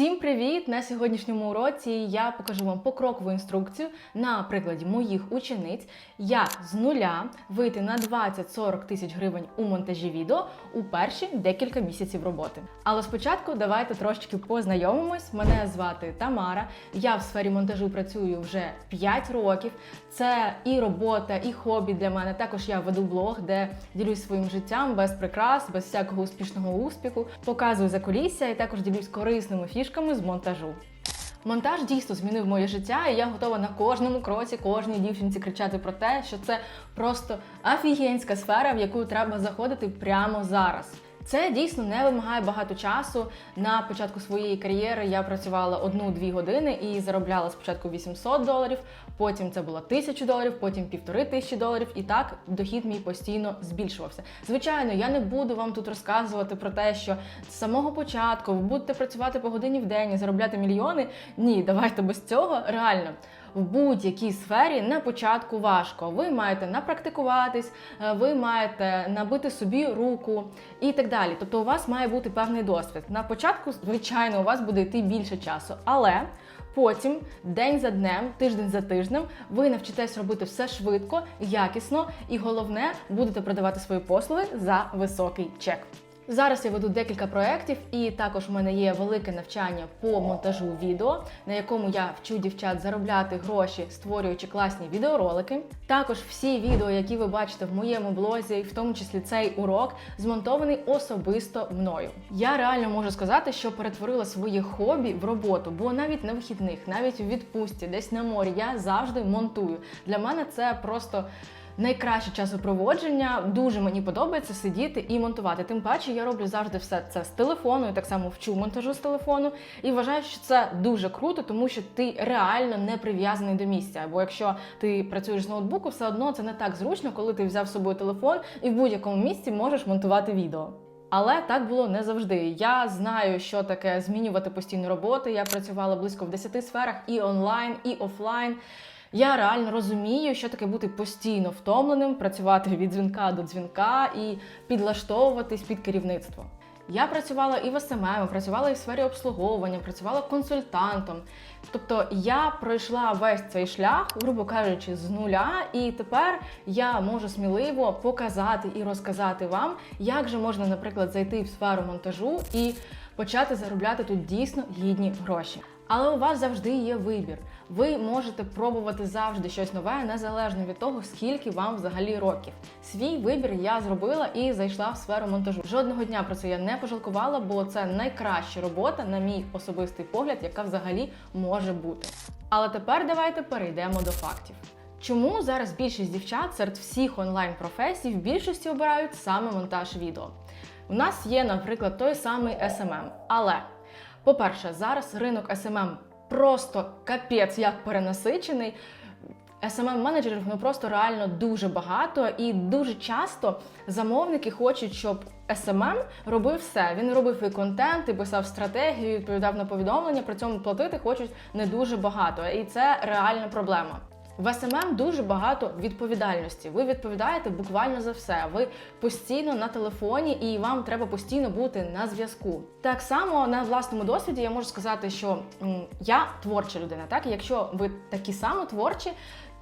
Всім привіт! На сьогоднішньому уроці я покажу вам покрокову інструкцію на прикладі моїх учениць, як з нуля вийти на 20-40 тисяч гривень у монтажі відео у перші декілька місяців роботи. Але спочатку давайте трошечки познайомимось. Мене звати Тамара. Я в сфері монтажу працюю вже 5 років. Це і робота, і хобі для мене. Також я веду блог, де ділюсь своїм життям без прикрас, без всякого успішного успіху. Показую закулісся і також ділюсь корисними фішками з монтажу. Монтаж дійсно змінив моє життя, і я готова на кожному кроці, кожній дівчинці кричати про те, що це просто офігенська сфера, в яку треба заходити прямо зараз. Це дійсно не вимагає багато часу. На початку своєї кар'єри я працювала одну-дві години і заробляла спочатку 800 доларів, потім це було 1000 доларів, потім півтори тисячі доларів, і так дохід мій постійно збільшувався. Звичайно, я не буду вам тут розказувати про те, що з самого початку ви будете працювати по годині в день і заробляти мільйони. Ні, давайте без цього. Реально, в будь-якій сфері на початку важко. Ви маєте напрактикуватись, е, ви маєте набити собі руку і так далі. Тобто, у вас має бути певний досвід. На початку, звичайно, у вас буде йти більше часу, але потім, день за днем, тиждень за тижнем, ви навчитесь робити все швидко, якісно, і головне, будете продавати свої послуги за високий чек. Зараз я веду декілька проєктів, і також в мене є велике навчання по монтажу відео, на якому я вчу дівчат заробляти гроші, створюючи класні відеоролики. Також всі відео, які ви бачите в моєму блозі, в тому числі цей урок, змонтований особисто мною. Я реально можу сказати, що перетворила своє хобі в роботу, бо навіть на вихідних, навіть у відпустці, десь на морі, я завжди монтую. Для мене це просто. Найкраще часопроводження дуже мені подобається сидіти і монтувати. Тим паче я роблю завжди все це з телефону, і так само вчу монтажу з телефону. І вважаю, що це дуже круто, тому що ти реально не прив'язаний до місця. Бо якщо ти працюєш з ноутбуку, все одно це не так зручно, коли ти взяв з собою телефон і в будь-якому місці можеш монтувати відео. Але так було не завжди. Я знаю, що таке змінювати постійну роботу. Я працювала близько в 10 сферах і онлайн, і офлайн. Я реально розумію, що таке бути постійно втомленим, працювати від дзвінка до дзвінка і підлаштовуватись під керівництво. Я працювала і в СММ, працювала і в сфері обслуговування, працювала консультантом. Тобто я пройшла весь цей шлях, грубо кажучи, з нуля, і тепер я можу сміливо показати і розказати вам, як же можна, наприклад, зайти в сферу монтажу і почати заробляти тут дійсно гідні гроші. Але у вас завжди є вибір. Ви можете пробувати завжди щось нове, незалежно від того, скільки вам взагалі років. Свій вибір я зробила і зайшла в сферу монтажу. Жодного дня про це я не пожалкувала, бо це найкраща робота, на мій особистий погляд, яка взагалі може бути. Але тепер давайте перейдемо до фактів. Чому зараз більшість дівчат серед всіх онлайн-професій в більшості обирають саме монтаж відео? У нас є, наприклад, той самий SMM, але по-перше, зараз ринок SMM просто капець як перенасичений. smm менеджерів ну просто реально дуже багато, і дуже часто замовники хочуть, щоб SMM робив все. Він робив і контент, і писав стратегію, відповідав на повідомлення. При цьому платити хочуть не дуже багато, і це реальна проблема. В СММ дуже багато відповідальності. Ви відповідаєте буквально за все. Ви постійно на телефоні, і вам треба постійно бути на зв'язку. Так само на власному досвіді я можу сказати, що я творча людина. Так, якщо ви такі само творчі.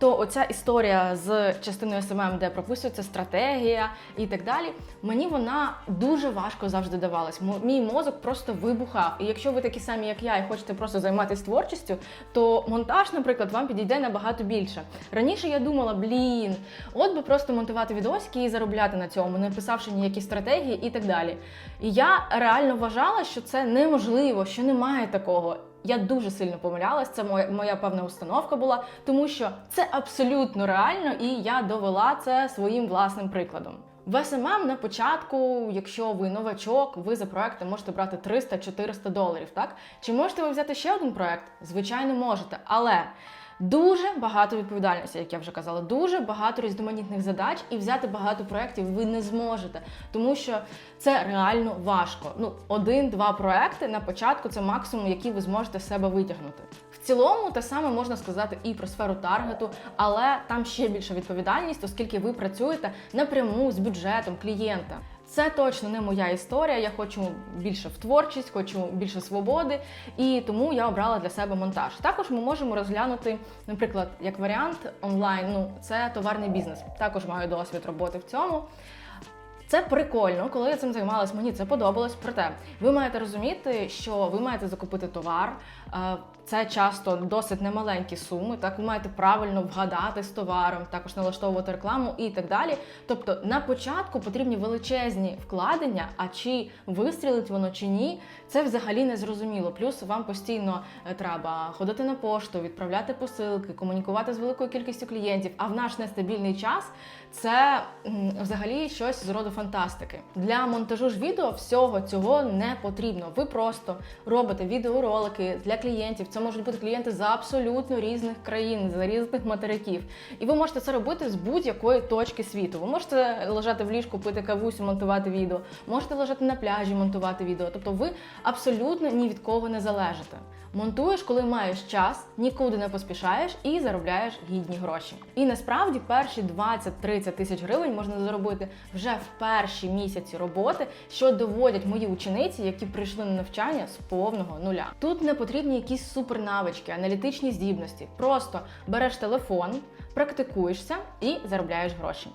То оця історія з частиною СММ, де прописується стратегія і так далі, мені вона дуже важко завжди давалась. Мій мозок просто вибухав. І якщо ви такі самі, як я, і хочете просто займатися творчістю, то монтаж, наприклад, вам підійде набагато більше. Раніше я думала, блін, от би просто монтувати відосики і заробляти на цьому, не писавши ніякі стратегії і так далі. І я реально вважала, що це неможливо, що немає такого. Я дуже сильно помилялась, це моя, моя певна установка була, тому що це абсолютно реально, і я довела це своїм власним прикладом. В СММ на початку, якщо ви новачок, ви за проекти можете брати 300-400 доларів. Так чи можете ви взяти ще один проект? Звичайно, можете, але Дуже багато відповідальності, як я вже казала, дуже багато різноманітних задач, і взяти багато проєктів ви не зможете, тому що це реально важко. Ну, один-два проекти на початку це максимум, який ви зможете з себе витягнути. В цілому, те саме можна сказати і про сферу таргету, але там ще більша відповідальність, оскільки ви працюєте напряму з бюджетом клієнта. Це точно не моя історія. Я хочу більше в творчість, хочу більше свободи, і тому я обрала для себе монтаж. Також ми можемо розглянути, наприклад, як варіант онлайн. Ну це товарний бізнес. Також маю досвід роботи в цьому. Це прикольно, коли я цим займалась, мені це подобалось. Проте ви маєте розуміти, що ви маєте закупити товар. Це часто досить немаленькі суми. Так ви маєте правильно вгадати з товаром, також налаштовувати рекламу і так далі. Тобто на початку потрібні величезні вкладення, а чи вистрілить воно чи ні, це взагалі не зрозуміло. Плюс вам постійно е, треба ходити на пошту, відправляти посилки, комунікувати з великою кількістю клієнтів. А в наш нестабільний час це взагалі щось з роду фантастики. Для монтажу ж відео всього цього не потрібно. Ви просто робите відеоролики для клієнтів. Це можуть бути клієнти з абсолютно різних країн, з різних материків. І ви можете це робити з будь-якої точки світу. Ви можете лежати в ліжку, пити кавусю, монтувати відео, можете лежати на пляжі, монтувати відео. Тобто ви абсолютно ні від кого не залежите. Монтуєш, коли маєш час, нікуди не поспішаєш і заробляєш гідні гроші. І насправді перші 20-30 тисяч гривень можна заробити вже в перші місяці роботи, що доводять мої учениці, які прийшли на навчання з повного нуля. Тут не потрібні якісь супернавички, аналітичні здібності. Просто береш телефон, практикуєшся і заробляєш гроші.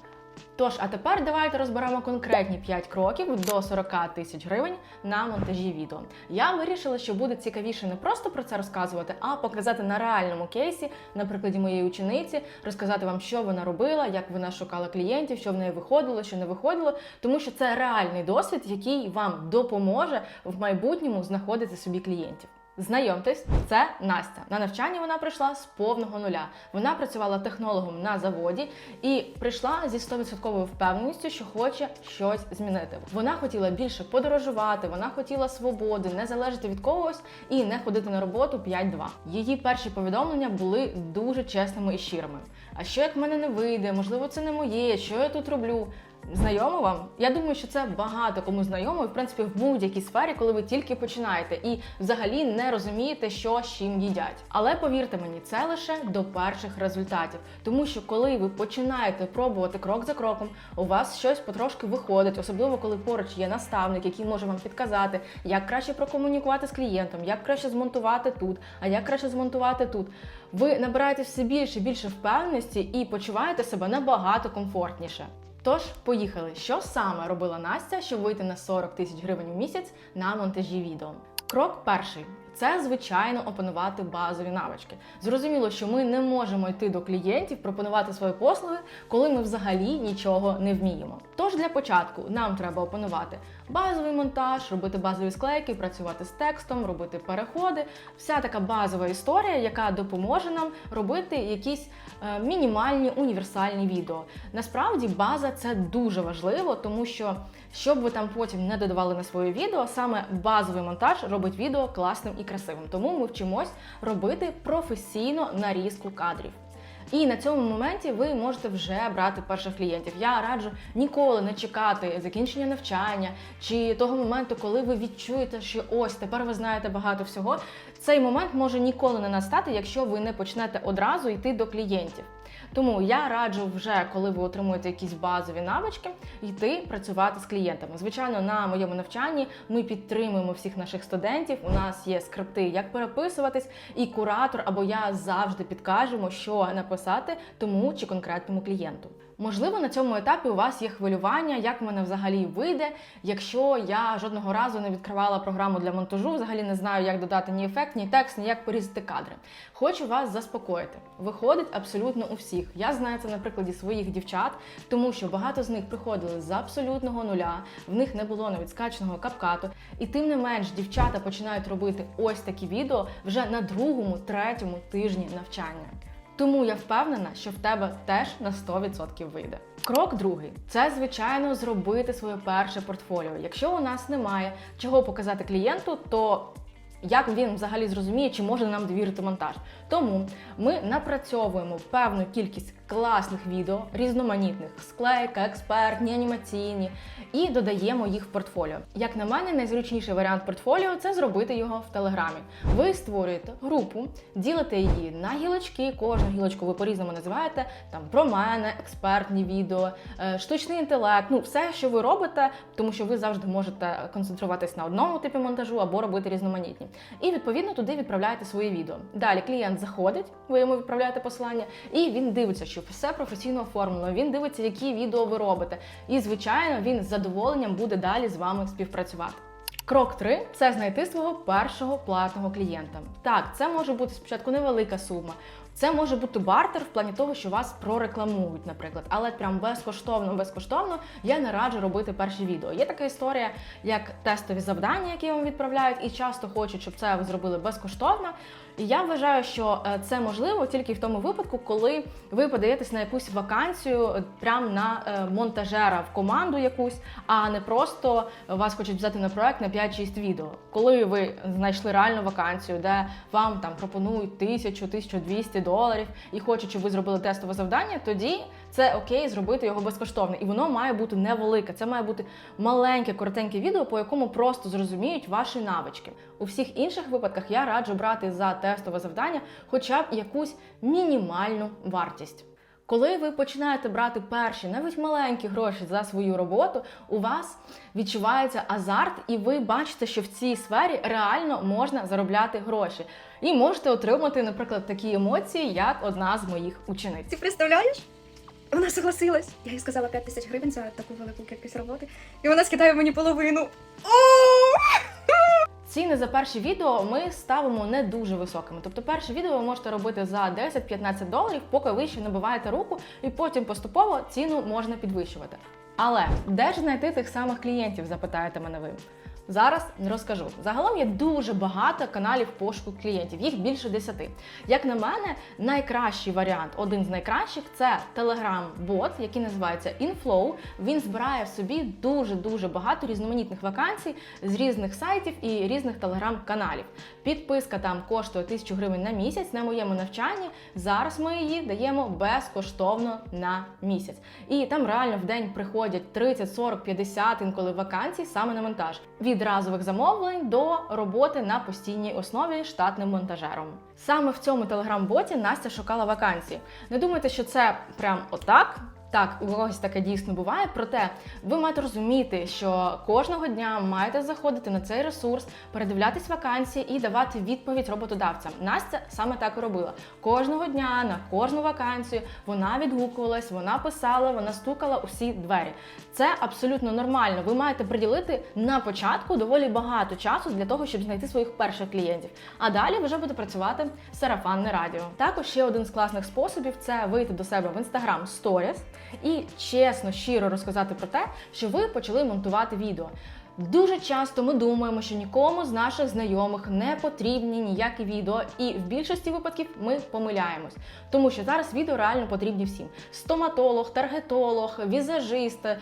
Тож, а тепер давайте розберемо конкретні 5 кроків до 40 тисяч гривень на монтажі відео. Я вирішила, що буде цікавіше не просто про це розказувати, а показати на реальному кейсі, на прикладі моєї учениці, розказати вам, що вона робила, як вона шукала клієнтів, що в неї виходило, що не виходило, тому що це реальний досвід, який вам допоможе в майбутньому знаходити собі клієнтів. Знайомтесь, це Настя. На навчання вона прийшла з повного нуля. Вона працювала технологом на заводі і прийшла зі 100% впевненістю, що хоче щось змінити. Вона хотіла більше подорожувати, вона хотіла свободи, не залежати від когось і не ходити на роботу 5-2. Її перші повідомлення були дуже чесними і щирими. А що як в мене не вийде? Можливо, це не моє, що я тут роблю? Знайомо вам? Я думаю, що це багато кому знайомо, в принципі в будь-якій сфері, коли ви тільки починаєте і взагалі не розумієте, що з чим їдять. Але повірте мені, це лише до перших результатів. Тому що коли ви починаєте пробувати крок за кроком, у вас щось потрошки виходить, особливо коли поруч є наставник, який може вам підказати, як краще прокомунікувати з клієнтом, як краще змонтувати тут, а як краще змонтувати тут. Ви набираєте все більше і більше впевненості і почуваєте себе набагато комфортніше. Тож, поїхали. Що саме робила Настя, щоб вийти на 40 тисяч гривень у місяць на монтажі відео? Крок перший. Це звичайно опанувати базові навички. Зрозуміло, що ми не можемо йти до клієнтів, пропонувати свої послуги, коли ми взагалі нічого не вміємо. Тож для початку нам треба опанувати базовий монтаж, робити базові склейки, працювати з текстом, робити переходи. Вся така базова історія, яка допоможе нам робити якісь е, мінімальні універсальні відео. Насправді база це дуже важливо, тому що щоб ви там потім не додавали на своє відео, саме базовий монтаж робить відео класним і красивим. Тому ми вчимось робити професійно нарізку кадрів. І на цьому моменті ви можете вже брати перших клієнтів. Я раджу ніколи не чекати закінчення навчання чи того моменту, коли ви відчуєте, що ось тепер ви знаєте багато всього. Цей момент може ніколи не настати, якщо ви не почнете одразу йти до клієнтів. Тому я раджу вже, коли ви отримуєте якісь базові навички, йти працювати з клієнтами. Звичайно, на моєму навчанні ми підтримуємо всіх наших студентів. У нас є скрипти, як переписуватись, і куратор або я завжди підкажемо, що написати тому чи конкретному клієнту. Можливо, на цьому етапі у вас є хвилювання, як мене взагалі вийде, якщо я жодного разу не відкривала програму для монтажу, взагалі не знаю, як додати ні ефект, ні текст, ні як порізати кадри. Хочу вас заспокоїти. Виходить абсолютно у всіх. Я знаю це на прикладі своїх дівчат, тому що багато з них приходили з абсолютного нуля, в них не було навіть скаченого капкату. І тим не менш дівчата починають робити ось такі відео вже на другому, третьому тижні навчання. Тому я впевнена, що в тебе теж на 100% вийде. Крок другий це звичайно зробити своє перше портфоліо. Якщо у нас немає чого показати клієнту, то як він взагалі зрозуміє, чи може нам довірити монтаж. Тому ми напрацьовуємо певну кількість класних відео, різноманітних, склейка, експертні, анімаційні, і додаємо їх в портфоліо. Як на мене, найзручніший варіант портфоліо це зробити його в телеграмі. Ви створюєте групу, ділите її на гілочки, кожну гілочку ви по-різному називаєте там про мене, експертні відео, е, штучний інтелект, ну все, що ви робите, тому що ви завжди можете концентруватись на одному типі монтажу або робити різноманітні. І відповідно туди відправляєте свої відео. Далі клієнт заходить, ви йому відправляєте посилання, і він дивиться, що все професійно оформлено. Він дивиться, які відео ви робите. І звичайно, він з задоволенням буде далі з вами співпрацювати. Крок 3 – це знайти свого першого платного клієнта. Так, це може бути спочатку невелика сума. Це може бути бартер в плані того, що вас прорекламують, наприклад, але прям безкоштовно, безкоштовно я не раджу робити перші відео. Є така історія, як тестові завдання, які вам відправляють, і часто хочуть, щоб це ви зробили безкоштовно. І я вважаю, що е, це можливо тільки в тому випадку, коли ви подаєтесь на якусь вакансію е, прямо на е, монтажера в команду якусь, а не просто вас хочуть взяти на проект на 5-6 відео. Коли ви знайшли реальну вакансію, де вам там пропонують 1000-1200 доларів і хочуть, щоб ви зробили тестове завдання, тоді це окей зробити його безкоштовно. І воно має бути невелике. Це має бути маленьке, коротеньке відео, по якому просто зрозуміють ваші навички. У всіх інших випадках я раджу брати за тестове завдання хоча б якусь мінімальну вартість. Коли ви починаєте брати перші, навіть маленькі гроші за свою роботу, у вас відчувається азарт, і ви бачите, що в цій сфері реально можна заробляти гроші. І можете отримати, наприклад, такі емоції, як одна з моїх учениць. Ти представляєш? Вона согласилась. Я їй сказала 5 тисяч гривень за таку велику кількість роботи. І вона скидає мені половину. О! Ціни за перші відео ми ставимо не дуже високими. Тобто, перше відео ви можете робити за 10-15 доларів, поки ви ще набиваєте руку, і потім поступово ціну можна підвищувати. Але де ж знайти тих самих клієнтів, запитаєте мене ви? Зараз розкажу. Загалом є дуже багато каналів пошуку клієнтів, їх більше 10. Як на мене, найкращий варіант, один з найкращих це Telegram-бот, який називається InFlow. Він збирає в собі дуже-дуже багато різноманітних вакансій з різних сайтів і різних телеграм-каналів. Підписка там коштує 1000 гривень на місяць. На моєму навчанні зараз ми її даємо безкоштовно на місяць. І там реально в день приходять 30, 40, 50 інколи вакансій саме на монтаж. Від разових замовлень до роботи на постійній основі штатним монтажером. Саме в цьому телеграм-боті Настя шукала вакансії. Не думайте, що це прям отак. Так, у когось таке дійсно буває. Проте ви маєте розуміти, що кожного дня маєте заходити на цей ресурс, передивлятись вакансії і давати відповідь роботодавцям. Настя саме так і робила. Кожного дня на кожну вакансію вона відгукувалась, вона писала, вона стукала усі двері. Це абсолютно нормально. Ви маєте приділити на початку доволі багато часу для того, щоб знайти своїх перших клієнтів. А далі вже буде працювати сарафанне радіо. Також ще один з класних способів це вийти до себе в Instagram Stories і чесно, щиро розказати про те, що ви почали монтувати відео. Дуже часто ми думаємо, що нікому з наших знайомих не потрібні ніякі відео, і в більшості випадків ми помиляємось, тому що зараз відео реально потрібні всім: стоматолог, таргетолог, візажист, е,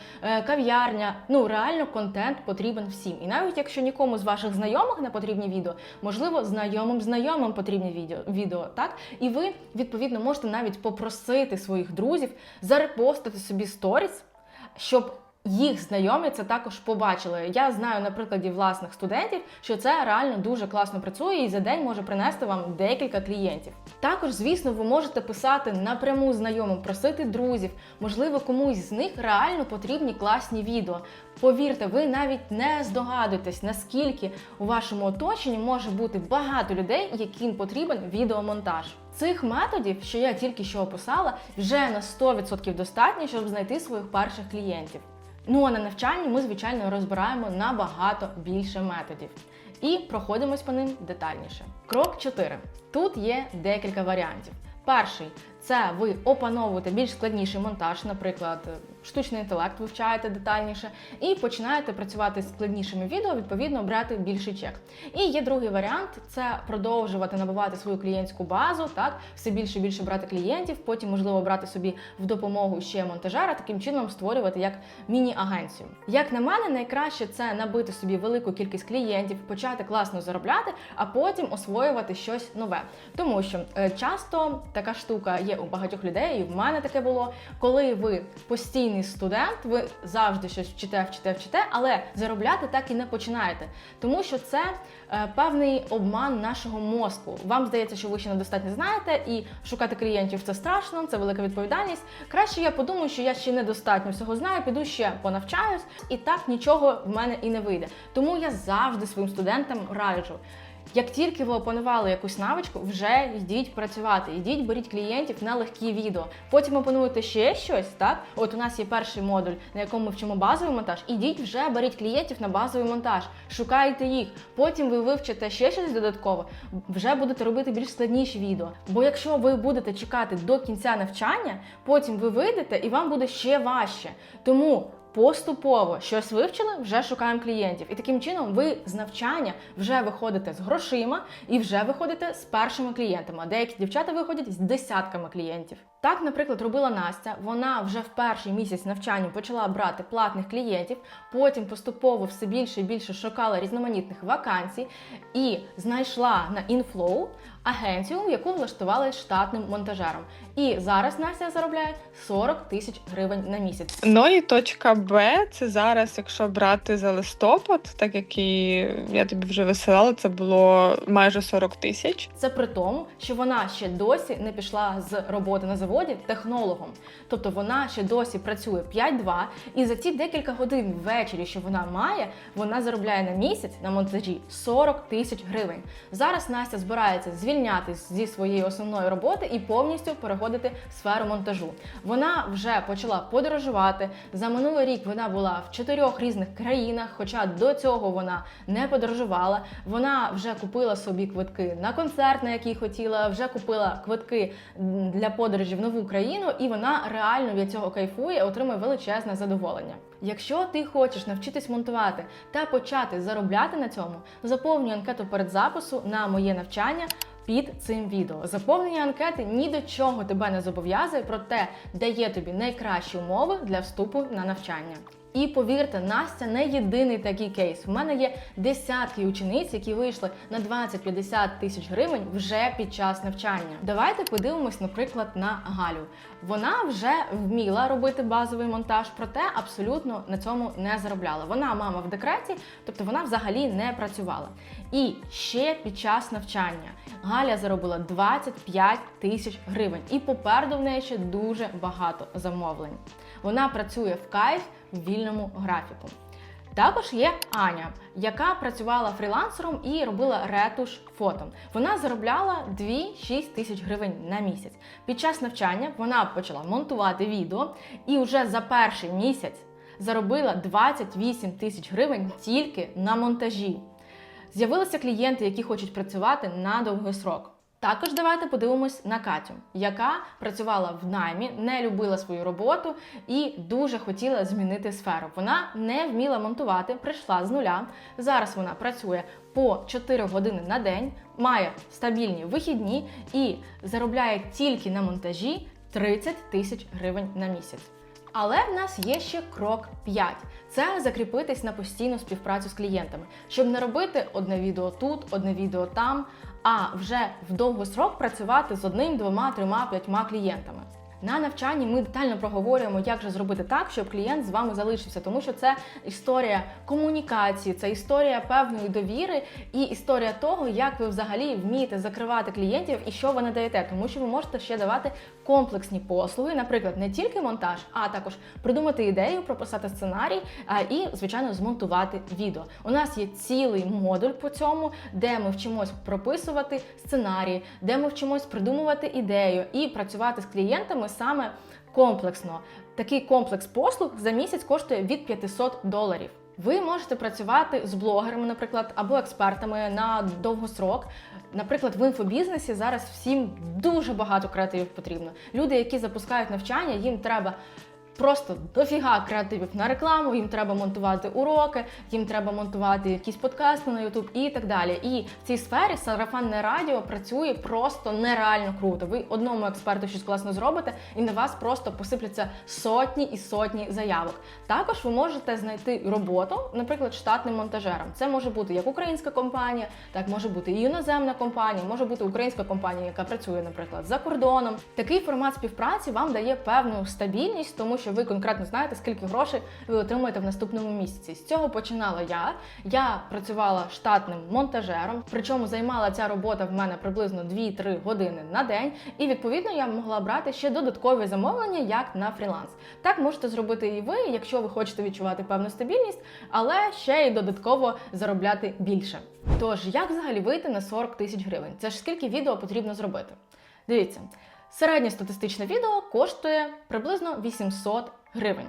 кав'ярня. Ну реально контент потрібен всім. І навіть якщо нікому з ваших знайомих не потрібні відео, можливо, знайомим знайомим потрібні відео, відео так? І ви відповідно можете навіть попросити своїх друзів зарепостити собі сторіс, щоб їх знайомі це також побачили. Я знаю на прикладі власних студентів, що це реально дуже класно працює і за день може принести вам декілька клієнтів. Також, звісно, ви можете писати напряму знайомим, просити друзів, можливо, комусь з них реально потрібні класні відео. Повірте, ви навіть не здогадуєтесь, наскільки у вашому оточенні може бути багато людей, яким потрібен відеомонтаж. Цих методів, що я тільки що описала, вже на 100% достатньо, щоб знайти своїх перших клієнтів. Ну а на навчанні ми, звичайно, розбираємо набагато більше методів і проходимось по ним детальніше. Крок 4. Тут є декілька варіантів. Перший Це ви опановуєте більш складніший монтаж, наприклад, штучний інтелект вивчаєте детальніше, і починаєте працювати з складнішими відео, відповідно брати більший чек. І є другий варіант це продовжувати набувати свою клієнтську базу, так все більше і більше брати клієнтів, потім можливо брати собі в допомогу ще монтажера, таким чином створювати як міні-агенцію. Як на мене, найкраще це набити собі велику кількість клієнтів, почати класно заробляти, а потім освоювати щось нове. Тому що е, часто така штука є у багатьох людей, і в мене таке було. Коли ви постійний студент, ви завжди щось вчите, вчите, вчите, але заробляти так і не починаєте, тому що це е, певний обман нашого мозку. Вам здається, що ви ще недостатньо знаєте, і шукати клієнтів це страшно, це велика відповідальність. Краще я подумаю, що я ще недостатньо всього знаю, піду ще понавчаюсь, і так нічого в мене і не вийде. Тому я завжди своїм студентам раджу. Як тільки ви опанували якусь навичку, вже йдіть працювати, йдіть, беріть клієнтів на легкі відео. Потім опануєте ще щось. Так, от у нас є перший модуль, на якому ми вчимо базовий монтаж. Ідіть вже беріть клієнтів на базовий монтаж, шукайте їх. Потім ви вивчите ще щось додатково, вже будете робити більш складніші відео. Бо якщо ви будете чекати до кінця навчання, потім ви вийдете і вам буде ще важче. Тому Поступово щось вивчили, вже шукаємо клієнтів. І таким чином ви з навчання вже виходите з грошима і вже виходите з першими клієнтами. Деякі дівчата виходять з десятками клієнтів. Так, наприклад, робила Настя. Вона вже в перший місяць навчання почала брати платних клієнтів, потім поступово все більше і більше шукала різноманітних вакансій і знайшла на Inflow агенцію, яку влаштували штатним монтажером. І зараз Настя заробляє 40 тисяч гривень на місяць. Ну і точка Б це зараз, якщо брати за листопад, так як і я тобі вже висилала, це було майже 40 тисяч. Це при тому, що вона ще досі не пішла з роботи на заводі технологом. Тобто вона ще досі працює 5-2, і за ті декілька годин ввечері, що вона має, вона заробляє на місяць на монтажі 40 тисяч гривень. Зараз Настя збирається звільнятись зі своєї основної роботи і повністю переходити в сферу монтажу. Вона вже почала подорожувати. За минулий рік вона була в чотирьох різних країнах, хоча до цього вона не подорожувала. Вона вже купила собі квитки на концерт, на який хотіла, вже купила квитки для подорожі в нову країну, і вона реально від цього кайфує, отримує величезне задоволення. Якщо ти хочеш навчитись монтувати та почати заробляти на цьому, заповнюй анкету перед запису на моє навчання. Під цим відео заповнення анкети ні до чого тебе не зобов'язує, проте дає тобі найкращі умови для вступу на навчання. І повірте, Настя не єдиний такий кейс. В мене є десятки учениць, які вийшли на 20-50 тисяч гривень вже під час навчання. Давайте подивимось, наприклад, на Галю. Вона вже вміла робити базовий монтаж, проте абсолютно на цьому не заробляла. Вона мама в декреті, тобто вона взагалі не працювала. І ще під час навчання Галя заробила 25 тисяч гривень, і попереду в неї ще дуже багато замовлень. Вона працює в кайф в вільному графіку. Також є Аня, яка працювала фрілансером і робила ретуш фото. Вона заробляла 2-6 тисяч гривень на місяць. Під час навчання вона почала монтувати відео і вже за перший місяць заробила 28 тисяч гривень тільки на монтажі. З'явилися клієнти, які хочуть працювати на довгий срок. Також давайте подивимось на Катю, яка працювала в наймі, не любила свою роботу і дуже хотіла змінити сферу. Вона не вміла монтувати, прийшла з нуля. Зараз вона працює по 4 години на день, має стабільні вихідні і заробляє тільки на монтажі 30 тисяч гривень на місяць. Але в нас є ще крок 5. Це закріпитись на постійну співпрацю з клієнтами, щоб не робити одне відео тут, одне відео там, а вже в довгострок працювати з одним, двома, трьома, п'ятьма клієнтами. На навчанні ми детально проговорюємо, як же зробити так, щоб клієнт з вами залишився, тому що це історія комунікації, це історія певної довіри і історія того, як ви взагалі вмієте закривати клієнтів і що ви надаєте, тому що ви можете ще давати комплексні послуги, наприклад, не тільки монтаж, а також придумати ідею, прописати сценарій і, звичайно, змонтувати відео. У нас є цілий модуль по цьому, де ми вчимось прописувати сценарії, де ми вчимось придумувати ідею і працювати з клієнтами саме комплексно. Такий комплекс послуг за місяць коштує від 500 доларів. Ви можете працювати з блогерами, наприклад, або експертами на довгосрок. Наприклад, в інфобізнесі зараз всім дуже багато креативів потрібно. Люди, які запускають навчання, їм треба. Просто дофіга креативів на рекламу, їм треба монтувати уроки, їм треба монтувати якісь подкасти на YouTube і так далі. І в цій сфері сарафанне радіо працює просто нереально круто. Ви одному експерту щось класно зробите, і на вас просто посипляться сотні і сотні заявок. Також ви можете знайти роботу, наприклад, штатним монтажером. Це може бути як українська компанія, так може бути і іноземна компанія, може бути українська компанія, яка працює, наприклад, за кордоном. Такий формат співпраці вам дає певну стабільність, тому що ви конкретно знаєте, скільки грошей ви отримуєте в наступному місяці. З цього починала я. Я працювала штатним монтажером, причому займала ця робота в мене приблизно 2-3 години на день, і відповідно я могла брати ще додаткові замовлення як на фріланс. Так можете зробити і ви, якщо ви хочете відчувати певну стабільність, але ще й додатково заробляти більше. Тож, як взагалі вийти на 40 тисяч гривень? Це ж скільки відео потрібно зробити? Дивіться, середнє статистичне відео коштує приблизно 800 гривень.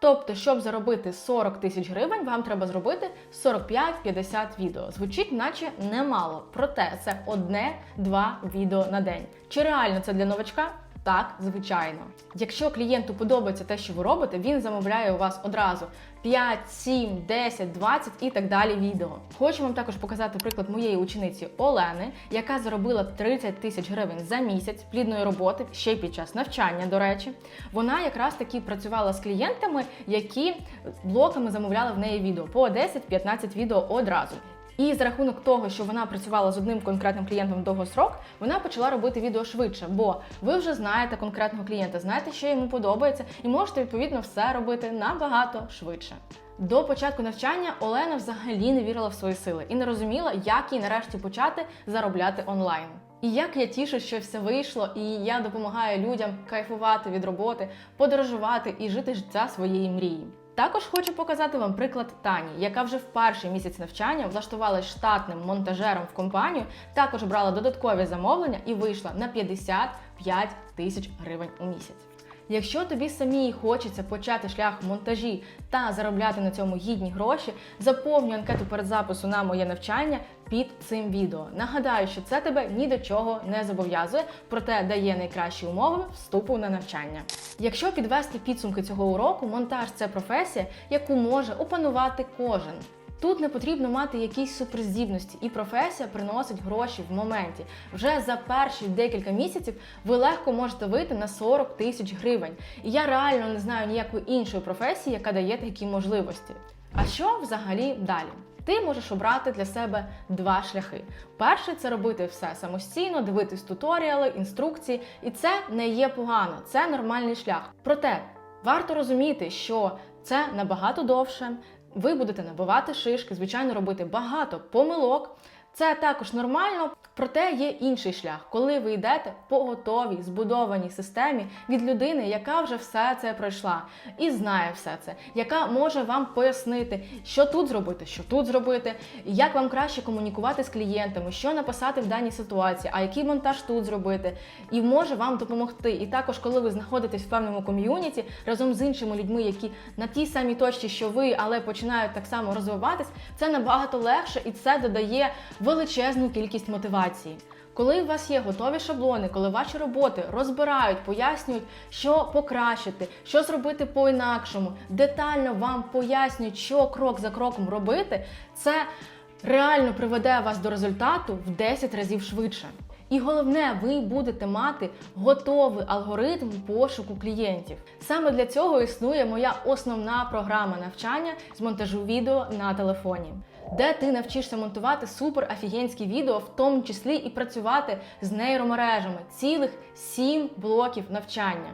Тобто, щоб заробити 40 тисяч гривень, вам треба зробити 45-50 відео. Звучить, наче немало. Проте це одне-два відео на день. Чи реально це для новачка? Так, звичайно. Якщо клієнту подобається те, що ви робите, він замовляє у вас одразу 5, 7, 10, 20 і так далі відео. Хочу вам також показати приклад моєї учениці Олени, яка заробила 30 тисяч гривень за місяць плідної роботи, ще й під час навчання, до речі. Вона якраз таки працювала з клієнтами, які блоками замовляли в неї відео по 10-15 відео одразу. І за рахунок того, що вона працювала з одним конкретним клієнтом довгосрок, вона почала робити відео швидше, бо ви вже знаєте конкретного клієнта, знаєте, що йому подобається, і можете відповідно все робити набагато швидше. До початку навчання Олена взагалі не вірила в свої сили і не розуміла, як їй нарешті почати заробляти онлайн. І як я тішу, що все вийшло, і я допомагаю людям кайфувати від роботи, подорожувати і жити життя своєї мрії. Також хочу показати вам приклад Тані, яка вже в перший місяць навчання влаштувалась штатним монтажером в компанію, також брала додаткові замовлення і вийшла на 55 тисяч гривень у місяць. Якщо тобі самій хочеться почати шлях монтажі та заробляти на цьому гідні гроші, заповнюй анкету перед запису на моє навчання під цим відео. Нагадаю, що це тебе ні до чого не зобов'язує, проте дає найкращі умови вступу на навчання. Якщо підвести підсумки цього уроку, монтаж це професія, яку може опанувати кожен. Тут не потрібно мати якісь суперздібності, і професія приносить гроші в моменті. Вже за перші декілька місяців ви легко можете вийти на 40 тисяч гривень. І я реально не знаю ніякої іншої професії, яка дає такі можливості. А що взагалі далі? Ти можеш обрати для себе два шляхи. Перший це робити все самостійно, дивитись туторіали, інструкції, і це не є погано, це нормальний шлях. Проте варто розуміти, що це набагато довше. Ви будете набивати шишки, звичайно, робити багато помилок. Це також нормально, проте є інший шлях, коли ви йдете по готовій збудованій системі від людини, яка вже все це пройшла і знає все це, яка може вам пояснити, що тут зробити, що тут зробити, як вам краще комунікувати з клієнтами, що написати в даній ситуації, а який монтаж тут зробити, і може вам допомогти. І також, коли ви знаходитесь в певному ком'юніті разом з іншими людьми, які на тій самій точці, що ви, але починають так само розвиватись, це набагато легше і це додає величезну кількість мотивації. Коли у вас є готові шаблони, коли ваші роботи розбирають, пояснюють, що покращити, що зробити по-інакшому, детально вам пояснюють, що крок за кроком робити, це реально приведе вас до результату в 10 разів швидше. І головне, ви будете мати готовий алгоритм пошуку клієнтів. Саме для цього існує моя основна програма навчання з монтажу відео на телефоні, де ти навчишся монтувати супер офігенські відео, в тому числі і працювати з нейромережами цілих 7 блоків навчання.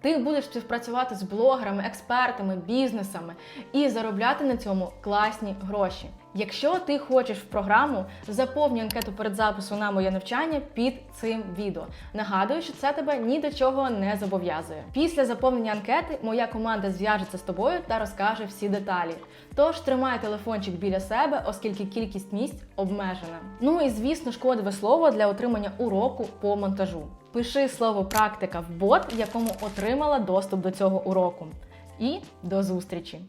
Ти будеш співпрацювати з блогерами, експертами, бізнесами і заробляти на цьому класні гроші. Якщо ти хочеш в програму, заповнюй анкету перед запису на моє навчання під цим відео. Нагадую, що це тебе ні до чого не зобов'язує. Після заповнення анкети моя команда зв'яжеться з тобою та розкаже всі деталі. Тож тримай телефончик біля себе, оскільки кількість місць обмежена. Ну і звісно ж кодове слово для отримання уроку по монтажу. Пиши слово практика в бот, якому отримала доступ до цього уроку. І до зустрічі!